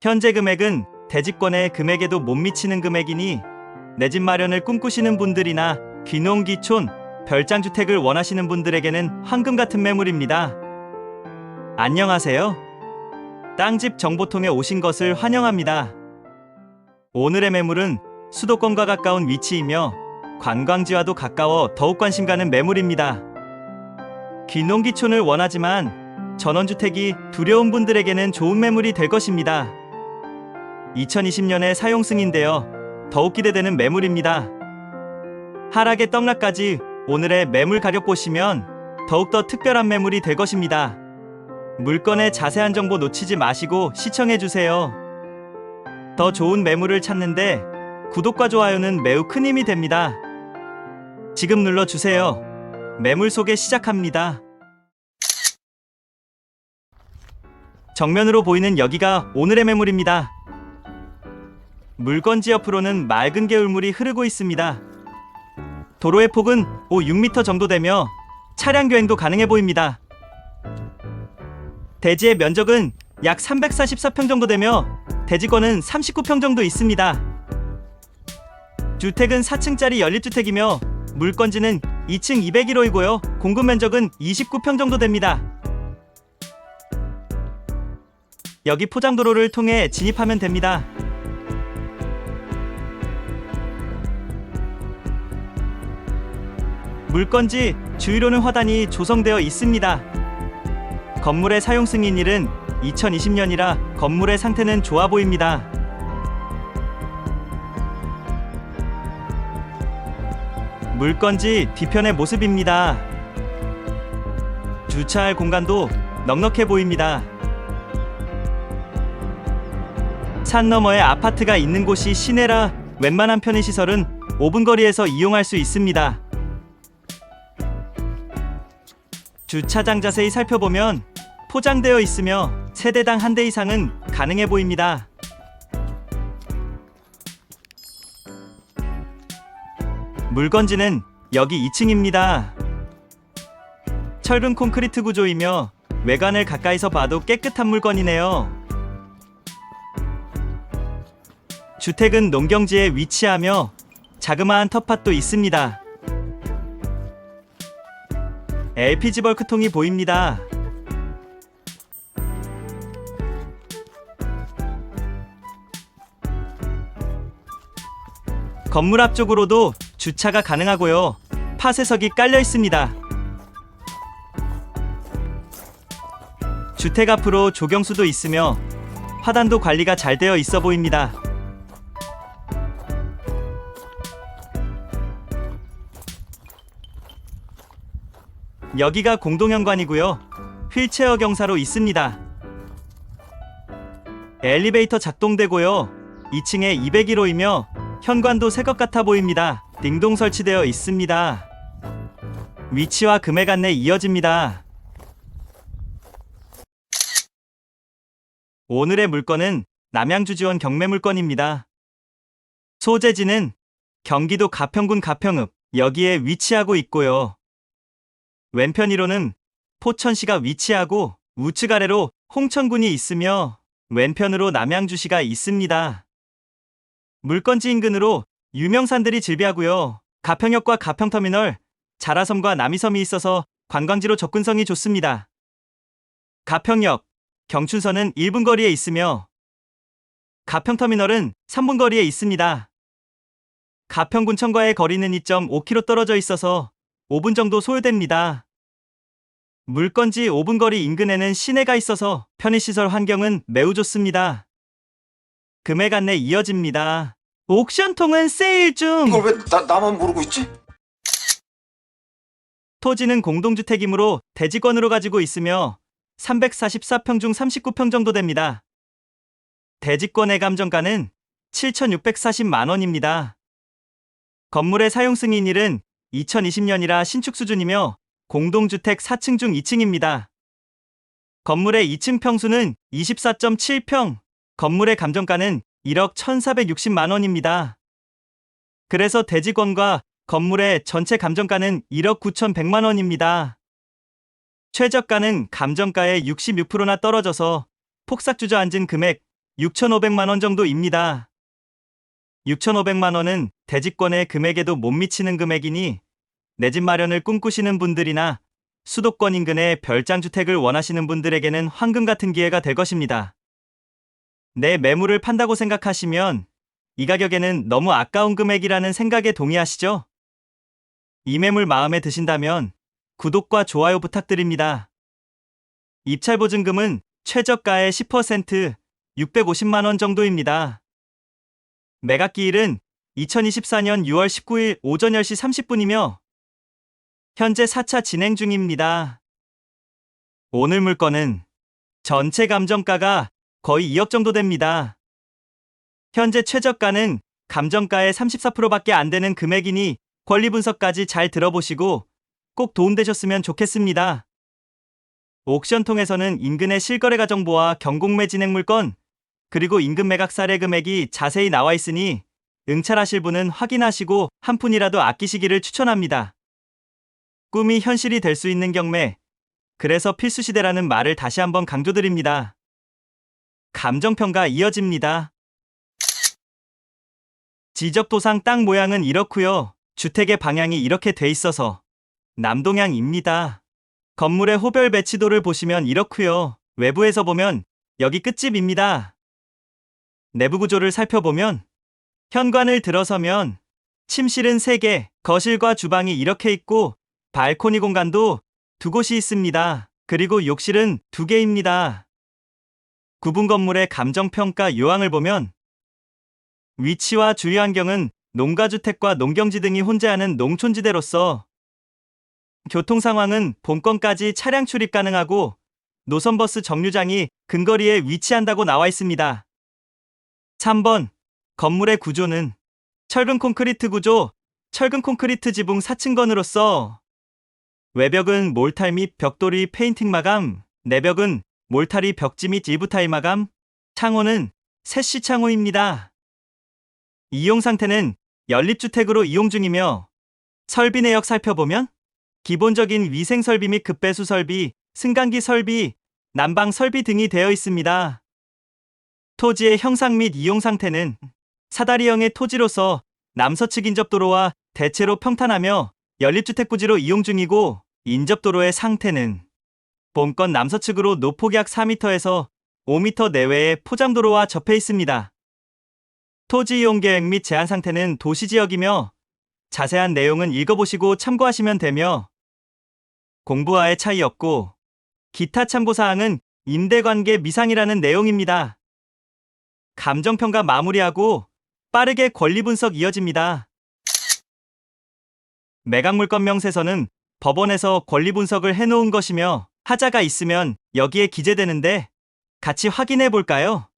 현재 금액은 대지권의 금액에도 못 미치는 금액이니 내 집 마련을 꿈꾸시는 분들이나 귀농귀촌, 별장주택을 원하시는 분들에게는 황금 같은 매물입니다. 안녕하세요. 땅집 정보통에 오신 것을 환영합니다. 오늘의 매물은 수도권과 가까운 위치이며 관광지와도 가까워 더욱 관심 가는 매물입니다. 귀농귀촌을 원하지만 전원주택이 두려운 분들에게는 좋은 매물이 될 것입니다. 2020년에 사용 승인되어 더욱 기대되는 매물입니다. 하락의 떡락까지 오늘의 매물 가격 보시면 더욱더 특별한 매물이 될 것입니다. 물건의 자세한 정보 놓치지 마시고 시청해주세요. 더 좋은 매물을 찾는데 구독과 좋아요는 매우 큰 힘이 됩니다. 지금 눌러주세요. 매물 소개 시작합니다. 정면으로 보이는 여기가 오늘의 매물입니다. 물건지 옆으로는 맑은 개울물이 흐르고 있습니다. 도로의 폭은 5, 6m 정도 되며 차량 주행도 가능해 보입니다. 대지의 면적은 약 344평 정도 되며 대지권은 39평 정도 있습니다. 주택은 4층짜리 연립주택이며 물건지는 2층 201호이고요. 공급 면적은 29평 정도 됩니다. 여기 포장도로를 통해 진입하면 됩니다. 물건지 주위로는 화단이 조성되어 있습니다. 건물의 사용 승인일은 2020년이라 건물의 상태는 좋아 보입니다. 물건지 뒤편의 모습입니다. 주차할 공간도 넉넉해 보입니다. 산 너머에 아파트가 있는 곳이 시내라 웬만한 편의시설은 5분 거리에서 이용할 수 있습니다. 주차장 자세히 살펴보면 포장되어 있으며 세대당 한 대 이상은 가능해 보입니다. 물건지는 여기 2층입니다. 철근 콘크리트 구조이며 외관을 가까이서 봐도 깨끗한 물건이네요. 주택은 농경지에 위치하며 자그마한 텃밭도 있습니다. LPG 벌크통이 보입니다. 건물 앞쪽으로도 주차가 가능하고요. 파쇄석이 깔려 있습니다. 주택 앞으로 조경수도 있으며 화단도 관리가 잘 되어 있어 보입니다. 여기가 공동현관이고요. 휠체어 경사로 있습니다. 엘리베이터 작동되고요. 2층에 201호이며 현관도 새 것 같아 보입니다. 딩동 설치되어 있습니다. 위치와 금액 안내 이어집니다. 오늘의 물건은 남양주지원 경매 물건입니다. 소재지는 경기도 가평군 가평읍 여기에 위치하고 있고요. 왼편 1호는 포천시가 위치하고 우측 아래로 홍천군이 있으며 왼편으로 남양주시가 있습니다. 물건지 인근으로 유명산들이 즐비하고요. 가평역과 가평터미널, 자라섬과 남이섬이 있어서 관광지로 접근성이 좋습니다. 가평역, 경춘선은 1분 거리에 있으며 가평터미널은 3분 거리에 있습니다. 가평군청과의 거리는 2.5km 떨어져 있어서 5분 정도 소요됩니다. 물건지 5분 거리 인근에는 시내가 있어서 편의시설 환경은 매우 좋습니다. 금액 안내 이어집니다. 옥션통은 세일 중! 이걸 왜 나, 나만 모르고 있지? 토지는 공동주택이므로 대지권으로 가지고 있으며 344평 중 39평 정도 됩니다. 대지권의 감정가는 7,640만 원입니다. 건물의 사용 승인일은 2020년이라 신축 수준이며 공동주택 4층 중 2층입니다. 건물의 2층 평수는 24.7평, 건물의 감정가는 1억 1,460만 원입니다. 그래서 대지권과 건물의 전체 감정가는 1억 9,100만 원입니다. 최저가는 감정가의 66%나 떨어져서 폭삭 주저앉은 금액 6,500만 원 정도입니다. 6,500만 원은 대지권의 금액에도 못 미치는 금액이니 내 집 마련을 꿈꾸시는 분들이나 수도권 인근의 별장 주택을 원하시는 분들에게는 황금 같은 기회가 될 것입니다. 내 매물을 판다고 생각하시면 이 가격에는 너무 아까운 금액이라는 생각에 동의하시죠? 이 매물 마음에 드신다면 구독과 좋아요 부탁드립니다. 입찰 보증금은 최저가의 10% 650만 원 정도입니다. 매각기일은 2024년 6월 19일 오전 10시 30분이며 현재 4차 진행 중입니다. 오늘 물건은 전체 감정가가 거의 2억 정도 됩니다. 현재 최저가는 감정가의 34%밖에 안 되는 금액이니 권리 분석까지 잘 들어보시고 꼭 도움되셨으면 좋겠습니다. 옥션 통해서는 인근의 실거래가 정보와 경공매 진행 물건, 그리고 인근 매각 사례 금액이 자세히 나와 있으니 응찰하실 분은 확인하시고 한 푼이라도 아끼시기를 추천합니다. 꿈이 현실이 될 수 있는 경매, 그래서 필수 시대라는 말을 다시 한번 강조드립니다. 감정평가 이어집니다. 지적도상 땅 모양은 이렇고요. 주택의 방향이 이렇게 돼 있어서 남동향입니다. 건물의 호별 배치도를 보시면 이렇고요. 외부에서 보면 여기 끝집입니다. 내부 구조를 살펴보면 현관을 들어서면 침실은 3개, 거실과 주방이 이렇게 있고 발코니 공간도 두 곳이 있습니다. 그리고 욕실은 2개입니다. 구분 건물의 감정평가 요항을 보면 위치와 주위 환경은 농가주택과 농경지 등이 혼재하는 농촌지대로서 교통 상황은 본건까지 차량 출입 가능하고 노선버스 정류장이 근거리에 위치한다고 나와 있습니다. 3번 건물의 구조는 철근 콘크리트 구조, 철근 콘크리트 지붕 4층건으로서 외벽은 몰탈 및 벽돌이 페인팅 마감, 내벽은 몰탈이 벽지 및 일부 타일 마감, 창호는 세시 창호입니다. 이용 상태는 연립주택으로 이용 중이며 설비 내역 살펴보면 기본적인 위생 설비 및 급배수 설비, 승강기 설비, 난방 설비 등이 되어 있습니다. 토지의 형상 및 이용 상태는 사다리형의 토지로서 남서측 인접도로와 대체로 평탄하며 연립주택 부지로 이용 중이고 인접도로의 상태는 본건 남서측으로 노폭 약 4m에서 5m 내외의 포장도로와 접해 있습니다. 토지 이용 계획 및 제한 상태는 도시 지역이며 자세한 내용은 읽어보시고 참고하시면 되며 공부와의 차이 없고 기타 참고사항은 임대관계 미상이라는 내용입니다. 감정평가 마무리하고 빠르게 권리 분석 이어집니다. 매각물건 명세서는 법원에서 권리 분석을 해놓은 것이며 하자가 있으면 여기에 기재되는데 같이 확인해 볼까요?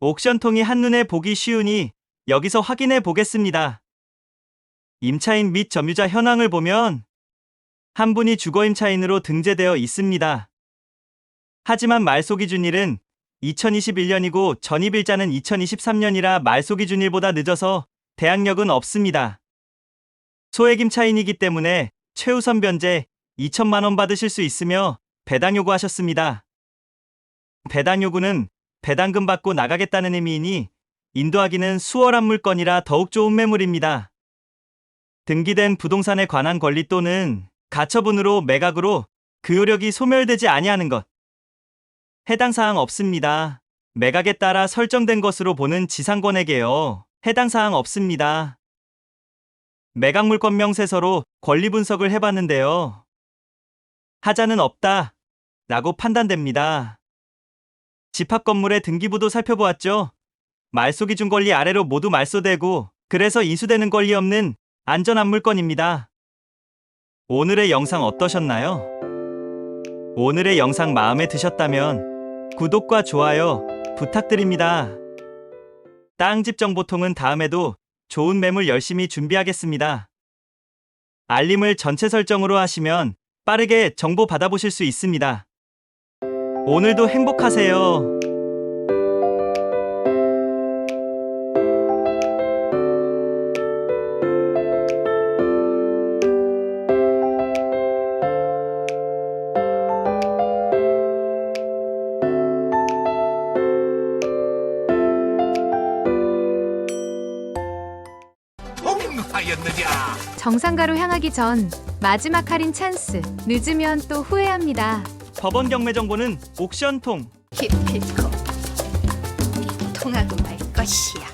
옥션통이 한눈에 보기 쉬우니 여기서 확인해 보겠습니다. 임차인 및 점유자 현황을 보면 한 분이 주거 임차인으로 등재되어 있습니다. 하지만 말소 기준일은 2021년이고 전입일자는 2023년이라 말소 기준일보다 늦어서 대항력은 없습니다. 소액 임차인이기 때문에 최우선 변제 2천만 원 받으실 수 있으며 배당 요구하셨습니다. 배당 요구는 배당금 받고 나가겠다는 의미이니 인도하기는 수월한 물건이라 더욱 좋은 매물입니다. 등기된 부동산에 관한 권리 또는 가처분으로 매각으로 그 효력이 소멸되지 아니하는 것. 해당 사항 없습니다. 매각에 따라 설정된 것으로 보는 지상권에게요. 해당 사항 없습니다. 매각 물건 명세서로 권리 분석을 해봤는데요. 하자는 없다. 라고 판단됩니다. 집합 건물의 등기부도 살펴보았죠. 말소 기 준 권리 아래로 모두 말소되고 그래서 이수되는 권리 없는 안전한 물건입니다. 오늘의 영상 어떠셨나요? 오늘의 영상 마음에 드셨다면 구독과 좋아요 부탁드립니다. 땅집 정보통은 다음에도 좋은 매물 열심히 준비하겠습니다. 알림을 전체 설정으로 하시면 빠르게 정보 받아보실 수 있습니다. 오늘도 행복하세요. 흥하였느냐 정상가로 향하기 전 마지막 할인 찬스. 늦으면 또 후회합니다. 법원 경매 정보는 옥션통. 기필코 통하고 말 것이야.